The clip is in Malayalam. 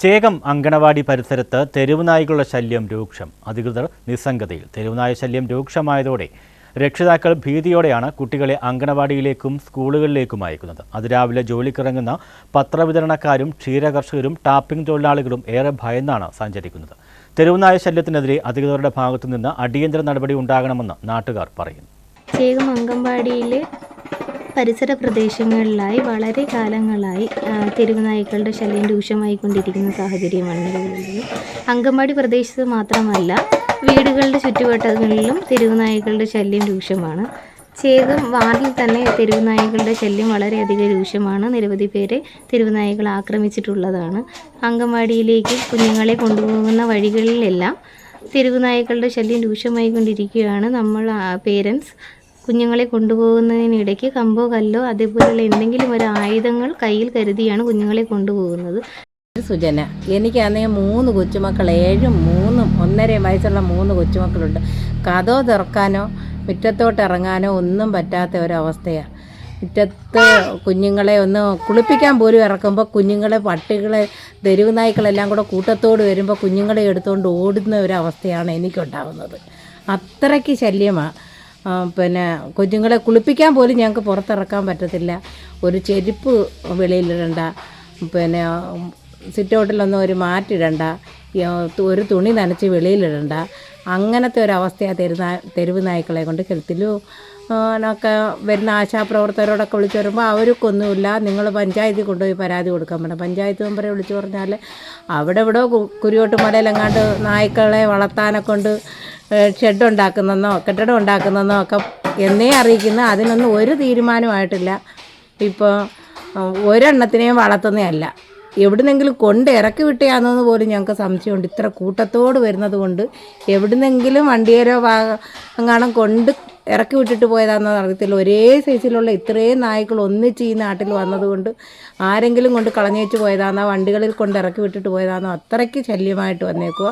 ചേകം അങ്കണവാടി പരിസരത്ത് തെരുവ് ശല്യം രൂക്ഷം. അധികൃതർ നിസ്സംഗതയിൽ. തെരുവുനായ ശല്യം രൂക്ഷമായതോടെ രക്ഷിതാക്കൾ ഭീതിയോടെയാണ് കുട്ടികളെ അങ്കണവാടിയിലേക്കും സ്കൂളുകളിലേക്കും അയക്കുന്നത്. അതിരാവിലെ ജോലിക്കിറങ്ങുന്ന പത്രവിതരണക്കാരും ക്ഷീരകർഷകരും ടാപ്പിംഗ് തൊഴിലാളികളും ഏറെ ഭയന്നാണ് സഞ്ചരിക്കുന്നത്. തെരുവുനായ ശല്യത്തിനെതിരെ അധികൃതരുടെ ഭാഗത്തുനിന്ന് അടിയന്തര നടപടി ഉണ്ടാകണമെന്ന് നാട്ടുകാർ പറയുന്നു. പരിസര പ്രദേശങ്ങളിലായി വളരെ കാലങ്ങളായി തെരുവ് നായ്ക്കളുടെ ശല്യം രൂക്ഷമായിക്കൊണ്ടിരിക്കുന്ന സാഹചര്യമാണ് നിലവിലുള്ളത്. അങ്കമാടി പ്രദേശത്ത് മാത്രമല്ല വീടുകളുടെ ചുറ്റുവട്ടങ്ങളിലും തെരുവ് നായ്ക്കളുടെ ശല്യം രൂക്ഷമാണ്. ചേതും വാർഡിൽ തന്നെ തെരുവ് നായ്ക്കളുടെ ശല്യം വളരെയധികം രൂക്ഷമാണ്. നിരവധി പേരെ തെരുവുനായ്ക്കൾ ആക്രമിച്ചിട്ടുള്ളതാണ്. അങ്കമാടിയിലേക്ക് കുഞ്ഞുങ്ങളെ കൊണ്ടുപോകുന്ന വഴികളിലെല്ലാം തെരുവ് നായ്ക്കളുടെ ശല്യം രൂക്ഷമായിക്കൊണ്ടിരിക്കുകയാണ്. നമ്മൾ പേരൻസ് കുഞ്ഞുങ്ങളെ കൊണ്ടുപോകുന്നതിനിടയ്ക്ക് കമ്പോ കല്ലോ അതേപോലെയുള്ള എന്തെങ്കിലും ഒരു ആയുധങ്ങൾ കയ്യിൽ കരുതിയാണ് കുഞ്ഞുങ്ങളെ കൊണ്ടുപോകുന്നത്. സുജന എനിക്കാണെങ്കിൽ മൂന്ന് കൊച്ചുമക്കൾ ഏഴും മൂന്നും ഒന്നരയും വയസ്സുള്ള മൂന്ന് കൊച്ചുമക്കളുണ്ട്. കഥോ തുറക്കാനോ മുറ്റത്തോട്ട് ഇറങ്ങാനോ ഒന്നും പറ്റാത്ത ഒരവസ്ഥയാണ് മുറ്റത്ത് കുഞ്ഞുങ്ങളെ ഒന്ന് കുളിപ്പിക്കാൻ പോലും ഇറക്കുമ്പോൾ കുഞ്ഞുങ്ങളെ പട്ടികളെ തെരുവ് നായ്ക്കളെല്ലാം കൂടെ കൂട്ടത്തോട് വരുമ്പോൾ കുഞ്ഞുങ്ങളെ എടുത്തുകൊണ്ട് ഓടുന്ന ഒരവസ്ഥയാണ് എനിക്കുണ്ടാകുന്നത് അത്രയ്ക്ക് ശല്യമാണ് പിന്നെ കുഞ്ഞുങ്ങളെ കുളിപ്പിക്കാൻ പോലും ഞങ്ങൾക്ക് പുറത്തിറക്കാൻ പറ്റത്തില്ല. ഒരു ചെരുപ്പ് വെളിയിലിടണ്ട. പിന്നെ സിറ്റൗട്ടിലൊന്നും ഒരു മാറ്റിടണ്ട. ഒരു തുണി നനച്ച് വെളിയിലിടണ്ട. അങ്ങനത്തെ ഒരു അവസ്ഥയാണ് തെരുവ് തെരുവ് നായ്ക്കളെ കൊണ്ട് കെടുത്തിലും ഒക്കെ വരുന്ന ആശാപ്രവർത്തകരോടൊക്കെ വിളിച്ചു വരുമ്പോൾ അവർക്കൊന്നുമില്ല. നിങ്ങൾ പഞ്ചായത്തിൽ കൊണ്ടുപോയി പരാതി കൊടുക്കാൻ പറ്റും പഞ്ചായത്ത് മെമ്പറെ വിളിച്ചു പറഞ്ഞാൽ അവിടെ ഇവിടെ കുരിയോട്ട് മലയിലെങ്ങാണ്ട് നായ്ക്കളെ വളർത്താനൊക്കെ കൊണ്ട് ഷെഡ് ഉണ്ടാക്കുന്നതെന്നോ കെട്ടിടം ഉണ്ടാക്കുന്നതെന്നോ ഒക്കെ എന്നേ അറിയിക്കുന്ന അതിനൊന്നും ഒരു തീരുമാനമായിട്ടില്ല. ഇപ്പോൾ ഒരെണ്ണത്തിനെയും വളർത്തുന്നതല്ല എവിടുന്നെങ്കിലും കൊണ്ട് ഇറക്കി വിട്ടയാണെന്ന് പോലും ഞങ്ങൾക്ക് സംശയമുണ്ട്. ഇത്ര കൂട്ടത്തോട് വരുന്നത് കൊണ്ട് എവിടുന്നെങ്കിലും വണ്ടിയേരോ വാ കൊണ്ട് ഇറക്കി വിട്ടിട്ട് പോയതാണെന്ന് അറിയത്തില്ല. ഒരേ സൈസിലുള്ള ഇത്രയും നായ്ക്കൾ ഒന്നിച്ച് ഈ നാട്ടിൽ വന്നതുകൊണ്ട് ആരെങ്കിലും കൊണ്ട് കളഞ്ഞേച്ച് പോയതാണോ? വണ്ടികളിൽ കൊണ്ട് ഇറക്കി വിട്ടിട്ട് പോയതാണെന്നോ അത്രയ്ക്ക് ശല്യമായിട്ട് വന്നേക്കുക